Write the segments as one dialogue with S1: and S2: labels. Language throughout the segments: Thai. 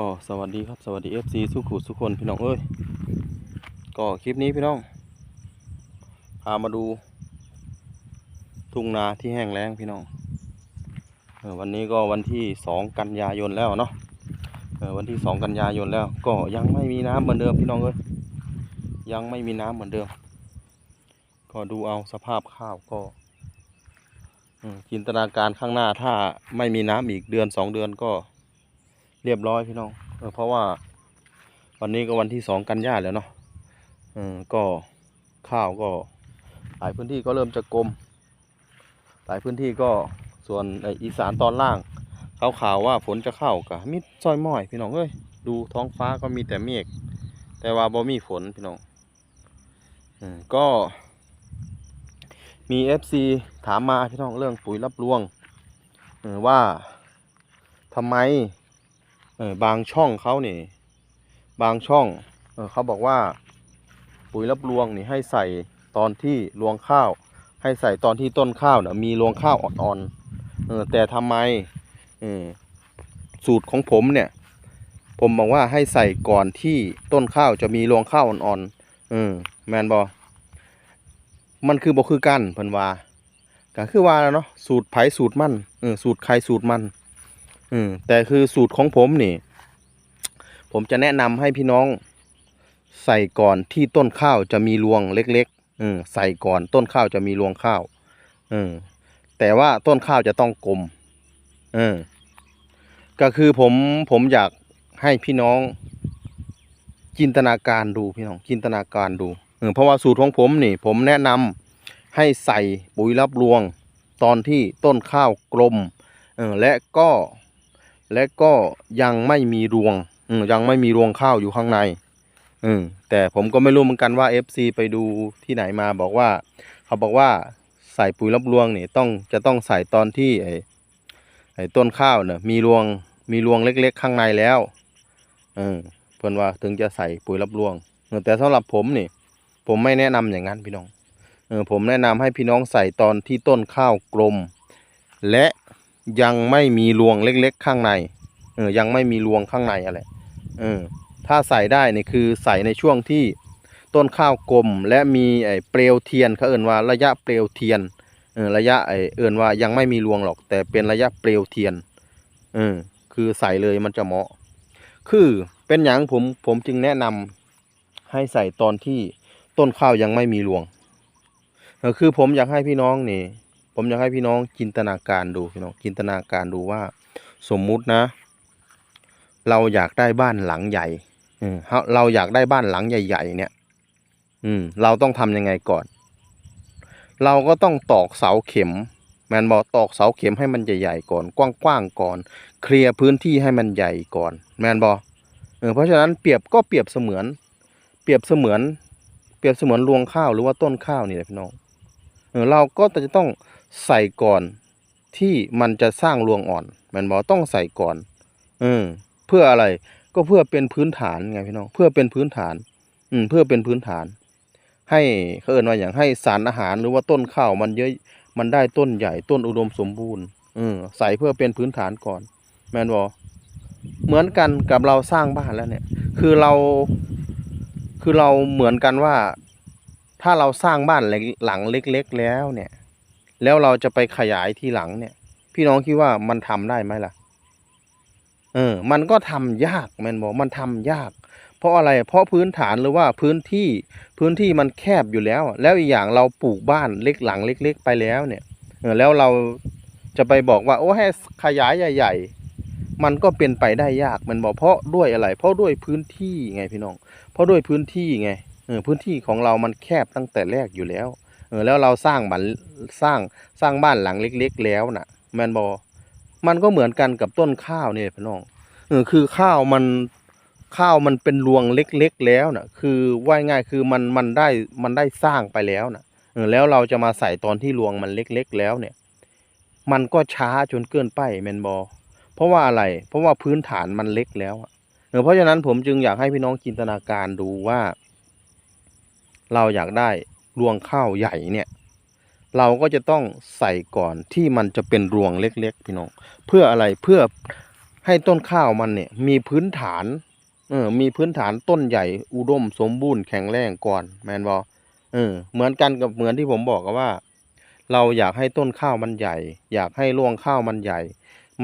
S1: ก็สวัสดีครับสวัสดี FC สุขุสุกคนพี่น้องเอ้ยก็คลิปนี้พี่น้องพามาดู ทุ่งนาที่แห้งแล้งพี่น้องวันนี้ก็วันที่สองกันยายนแล้วเนาะวันที่สองกันยายนแล้ว ก็ยังไม่มีน้ำเหมือนเดิมพี่น้องเอ้ยยังไม่มีน้ำเหมือนเดิม ก็ดูเอาสภาพข้าวก็จินตนาการข้างหน้าถ้าไม่มีน้ำอีกเดือนสองเดือนก็ เรียบร้อยพี่น้องเออเพราะว่าวันนี้ก็วันที่สองกันยาแล้วเนาะเออก็ข้าวก็หลายพื้นที่ก็เริ่มจะกลม หลายพื้นที่ก็ส่วนอีสานตอนล่างเขาข่าวว่าฝนจะเข้ากะมิดซอยม้อยพี่น้องเอ้ยดูท้องฟ้าก็มีแต่เมฆแต่ว่าบ่มีฝนพี่น้องออก็มี FC ถามมาพี่น้องเรื่องปุ๋ยรับรวงว่าทำไม เออบางช่องเขานี่บางช่องเออเขาบอกว่า ปุ๋ยรับรวงนี่ให้ใส่ตอนที่รวงข้าว ให้ใส่ตอนที่ต้นข้าวเนี่ยมีรวงข้าวอ่อนๆเออแต่ทำไมเออสูตรของผมเนี่ย ผมบอกว่าให้ใส่ก่อนที่ต้นข้าวจะมีรวงข้าวอ่อนๆเออแมนบอมันคือบ่คือกันเพิ่นว่าก็คือว่าแล้วเนาะสูตรไผสูตรมันเออสูตรใครสูตรมัน อืม แต่คือสูตรของผมนี่ ผมจะแนะนำให้พี่น้องใส่ก่อนที่ต้นข้าวจะมีรวงเล็กๆอืมใส่ก่อนต้นข้าวจะมีรวงข้าวอืมแต่ว่าต้นข้าวจะต้องกลมอืมก็คือผมผมอยากให้พี่น้องจินตนาการดูพี่น้องจินตนาการดูเออเพราะว่าสูตรของผมนี่ ผมแนะนำให้ใส่ปุ๋ยรับรวง ตอนที่ต้นข้าวกลมเออและก็ และก็ยังไม่มีรวงยังไม่มีรวงข้าวอยู่ข้างในอืมแต่ผมก็ไม่รู้เหมือนกันว่า FC ไปดูที่ไหนมาบอกว่า เขาบอกว่าใส่ปุ๋ยรับรวงนี่ต้องจะต้องใส่ตอนที่ไอ้ไอ้ต้นข้าวเนี่ยมีรวงมีรวงเล็ก ๆ ข้างในแล้วเออเพิ่อนว่าถึงจะใส่ปุ๋ยรับรวง แต่สำหรับผมนี่ ผมไม่แนะนำอย่างนั้นพี่น้องเออผมแนะนำให้พี่น้องใส่ตอนที่ต้นข้าวกลม และ ยังไม่มีรวงเล็กๆข้างในเออยังไม่มีรวงข้างในอะไรเออถ้าใส่ได้นี่คือใส่ในช่วงที่ต้นข้าวกลมและมีไอ้เปลวเทียนเขาเอ่นว่าระยะเปลวเทียนเออระยะไอ้เอ่นว่ายังไม่มีรวงหรอก แต่เป็นระยะเปลวเทียนเออคือใส่เลยมันจะเหมาะ คือเป็นอย่างผมผมจึงแนะนำให้ใส่ตอนที่ต้นข้าวยังไม่มีรวงเออคือผมอยากให้พี่น้องนี่ ผมอยากให้พี่น้องจินตนาการดูพี่น้องจินตนาการดูว่า สมมุตินะ เราอยากได้บ้านหลังใหญ่เออเราอยากได้บ้านหลังใหญ่ ๆ เนี่ย อืม เราต้องทำยังไงก่อน เราก็ต้องตอกเสาเข็มแมนบอกตอกเสาเข็มให้มันใหญ่ๆก่อน กว้างๆก่อน เคลียร์พื้นที่ให้มันใหญ่ก่อน แมนบอเออเพราะฉะนั้นเปรียบก็เปรียบเสมือน เปรียบเสมือน เปรียบเสมือนรวงข้าวหรือว่าต้นข้าวนี่แหละพี่น้อง เราก็จะต้องใส่ก่อนที่มันจะสร้างรวงอ่อนแมันบอกต้องใส่ก่อนเออเพื่ออะไรก็เพื่อเป็นพื้นฐานไงพี่น้องเพื่อเป็นพื้นฐาน อืมเพื่อเป็นพื้นฐาน ให้เขาเอินว่าอย่างให้สารอาหารหรือว่าต้นข้าวมันเยอะมันได้ต้นใหญ่ต้นอุดมสมบูรณ์เออใส่เพื่อเป็นพื้นฐานก่อน แมนบอเหมือนกันกับเราสร้างบ้านแล้วเนี่ย คือเรา คือเราเหมือนกันว่า ถ้าเราสร้างบ้านหลังเล็ก ๆ แล้วเนี่ย แล้วเราจะไปขยายทีหลังเนี่ย พี่น้องคิดว่ามันทำได้ไหมล่ะ เออ มันก็ทำยากแมนบอกมันทำยาก เพราะอะไร เพราะพื้นฐานหรือว่าพื้นที่พื้นที่มันแคบอยู่แล้ว แล้วอีกอย่างเราปลูกบ้านเล็กหลังเล็ก ๆ ไปแล้วเนี่ยเออแล้วเราจะไปบอกว่า โอ้ให้ขยายใหญ่ ๆ มันก็เป็นไปได้ยากมันบอกเพราะด้วยอะไร เพราะด้วยพื้นที่ไงพี่น้อง เพราะด้วยพื้นที่ไง เออพื้นที่ของเรามันแคบตั้งแต่แรกอยู่แล้ว เออแล้วเราสร้างบ้านสร้างสร้างบ้านหลังเล็ก ๆ แล้วน่ะ แมนบอมันก็เหมือนกันกับต้นข้าวเนี่ยพี่น้องเออคือข้าวมันข้าวมันเป็นรวงเล็ก ๆ แล้วน่ะ คือว่าง่ายคือมันมันได้มันได้สร้างไปแล้วน่ะเออแล้วเราจะมาใส่ตอนที่รวงมันเล็ก ๆ แล้วเนี่ย มันก็ช้าจนเกินไปแมนบอเพราะว่าอะไร เพราะว่าพื้นฐานมันเล็กแล้วเออเพราะฉะนั้นผมจึงอยากให้พี่น้องจินตนาการดูว่า เราอยากได้รวงข้าวใหญ่เนี่ยเราก็จะต้องใส่ก่อนที่มันจะเป็นรวงเล็กๆพี่น้องเพื่ออะไรเพื่อให้ต้นข้าวมันเนี่ยมีพื้นฐานเออมีพื้นฐานต้นใหญ่อุดมสมบูรณ์แข็งแรงก่อนแมนบอเออเหมือนกันกับเหมือนที่ผมบอกกันว่า เราอยากให้ต้นข้าวมันใหญ่ อยากให้รวงข้าวมันใหญ่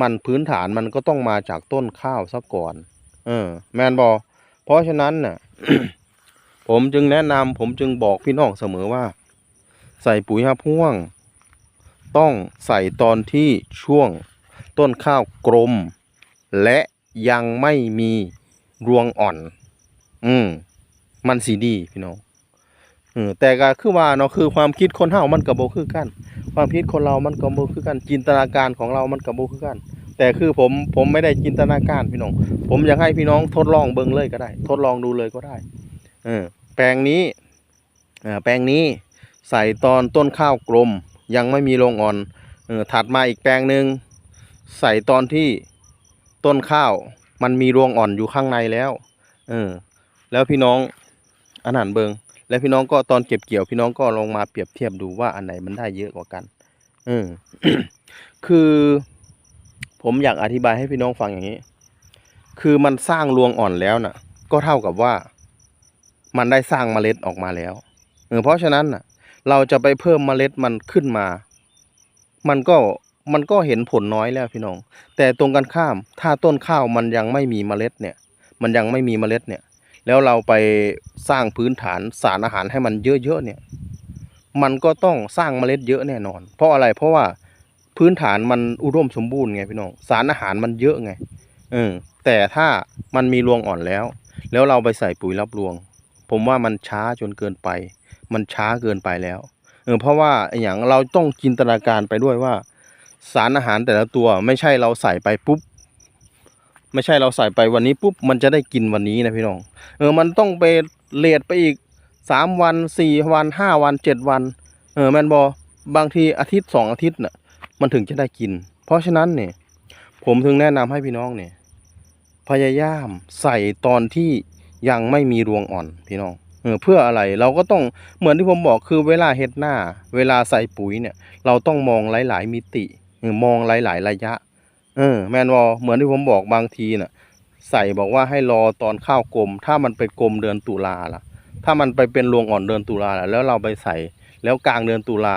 S1: มันพื้นฐานมันก็ต้องมาจากต้นข้าวซะก่อน เออ แมนบอเพราะฉะนั้นน่ะ ผมจึงแนะนำผมจึงบอกพี่น้องเสมอว่า ใส่ปุ๋ยหับพ่วง ต้องใส่ตอนที่ช่วงต้นข้าวกลม และยังไม่มีรวงอ่อน อืม มันสีดีพี่น้องออแต่ก็คือว่าเนาะคือความคิดคนเฮามันก็บ่คือกัน ความคิดคนเรามันก็บ่คือกัน จินตนาการของเรามันก็บ่คือกัน แต่คือผมผมไม่ได้จินตนาการพี่น้อง ผมอยากให้พี่น้องทดลองเบิ่งเลยก็ได้ ทดลองดูเลยก็ได้ เออแปลงนี้แปลงนี้ใส่ตอนต้นข้าวกลมยังไม่มีรวงอ่อนเออถัดมาอีกแปลงหนึ่งใส่ตอนที่ต้นข้าวมันมีรวงอ่อนอยู่ข้างในแล้วเออแล้วพี่น้องอันนั้นเบิงแล้วพี่น้องก็ตอนเก็บเกี่ยวพี่น้องก็ลองมาเปรียบเทียบดูว่าอันไหนมันได้เยอะกว่ากันเออคือผมอยากอธิบายให้พี่น้องฟังอย่างนี้ คือมันสร้างรวงอ่อนแล้วน่ะ ก็เท่ากับว่า มันได้สร้างเมล็ดออกมาแล้วเออเพราะฉะนั้นน่ะเราจะไปเพิ่มเมล็ดมันขึ้นมา มันก็มันก็เห็นผลน้อยแล้วพี่น้อง แต่ตรงกันข้าม ถ้าต้นข้าวมันยังไม่มีเมล็ดเนี่ย มันยังไม่มีเมล็ดเนี่ย แล้วเราไปสร้างพื้นฐานสารอาหารให้มันเยอะๆเนี่ย มันก็ต้องสร้างเมล็ดเยอะแน่นอน เพราะอะไร เพราะว่าพื้นฐานมันอุดมสมบูรณ์ไงพี่น้อง สารอาหารมันเยอะไง เออ แต่ถ้ามันมีรวงอ่อนแล้ว แล้วเราไปใส่ปุ๋ยรับรวง ผมว่ามันช้าจนเกินไป มันช้าเกินไปแล้ว เออเพราะว่าอย่างเราต้องจินตนาการไปด้วยว่า สารอาหารแต่ละตัวไม่ใช่เราใส่ไปปุ๊บ ไม่ใช่เราใส่ไปวันนี้ปุ๊บมันจะได้กินวันนี้นะพี่น้อง เออมันต้องไปเลทไปอีกสามวันสี่วันห้าวันเจ็ดวัน เออแมนบอบางทีอาทิตย์สองอาทิตย์น่ะ มันถึงจะได้กิน เพราะฉะนั้นเนี่ย ผมถึงแนะนำให้พี่น้องเนี่ย พยายามใส่ตอนที่ ยังไม่มีรวงอ่อนพี่น้องเออเพื่ออะไรเราก็ต้องเหมือนที่ผมบอกคือเวลาเฮ็ดหน้า เวลาใส่ปุ๋ยเนี่ย เราต้องมองหลาย ๆ มิติอมองหลาย ๆ ระยะ เออ แมนวอเหมือนที่ผมบอกบางทีน่ะ ใส่บอกว่าให้รอตอนข้าวกลม ถ้ามันไปกลมเดือนตุลาล่ะ ถ้ามันไปเป็นรวงอ่อนเดือนตุลาล่ะแล้วเราไปใส่ แล้วกลางเดือนตุลา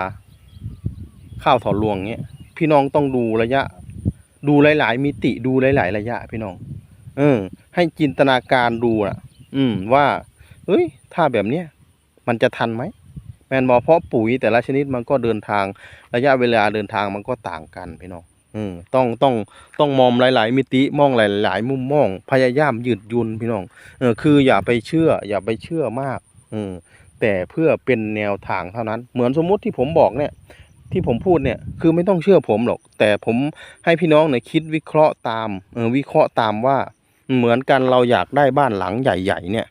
S1: ข้าวถอนรวงเงี้ยพี่น้องต้องดูระยะ ดูหลาย ๆ มิติดูหลาย ๆ ระยะ พี่น้อง เออ ให้จินตนาการดูน่ะ อืมว่าเฮ้ย ถ้าแบบเนี้ยมันจะทันไหมแมนบอเพราะปุ๋ยแต่ละชนิดมันก็เดินทางระยะเวลาเดินทางมันก็ต่างกันพี่น้องอืมต้องต้องต้องมองหลาย ๆ มิติมองหลาย ๆ มุมมอง พยายามยืดยุนพี่น้องเออคืออย่าไปเชื่อ อย่าไปเชื่อมากอืมแต่เพื่อเป็นแนวทางเท่านั้น เหมือนสมมุติที่ผมบอกเนี่ย ที่ผมพูดเนี่ยคือไม่ต้องเชื่อผมหรอก แต่ผมให้พี่น้องเนี่ยคิดวิเคราะห์ตามเออวิเคราะห์ตามว่า เหมือนกันเราอยากได้บ้านหลังใหญ่ ๆ เนี่ย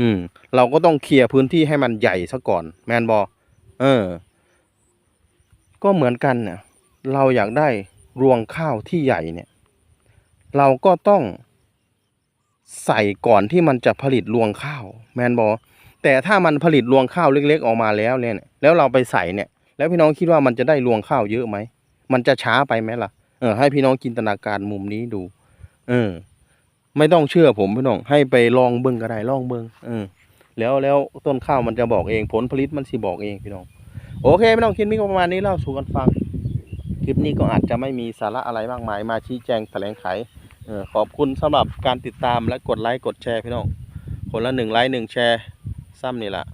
S1: อืม เราก็ต้องเคลียร์พื้นที่ให้มันใหญ่ซะก่อน แมนบอเออ ก็เหมือนกันเนี่ยเราอยากได้รวงข้าวที่ใหญ่เนี่ย เราก็ต้องใส่ก่อนที่มันจะผลิตรวงข้าว แมนบอแต่ถ้ามันผลิตรวงข้าวเล็ก ๆ ออกมาแล้วเนี่ย แล้วเราไปใส่เนี่ย แล้วพี่น้องคิดว่ามันจะได้รวงข้าวเยอะไหมมันจะช้าไปไหมล่ะ เออ ให้พี่น้องจินตนาการมุมนี้ดู เออ ไม่ต้องเชื่อผมพี่น้องให้ไปลองเบิ้งก็ได้ลองเบิ้งเออแล้วแล้วต้นข้าวมันจะบอกเองผลผลิตมันสิบอกเองพี่น้อง โอเคพี่น้องคลิปนี้ก็ประมาณนี้เล่าสู่กันฟัง คลิปนี้ก็อาจจะไม่มีสาระอะไรมากมาย มาชี้แจงแถลงไขเออขอบคุณสำหรับการติดตามและกดไลค์กดแชร์พี่น้องคนละหนึ่งไลค์หนึ่งแชร์ซ้ำนี่แหละ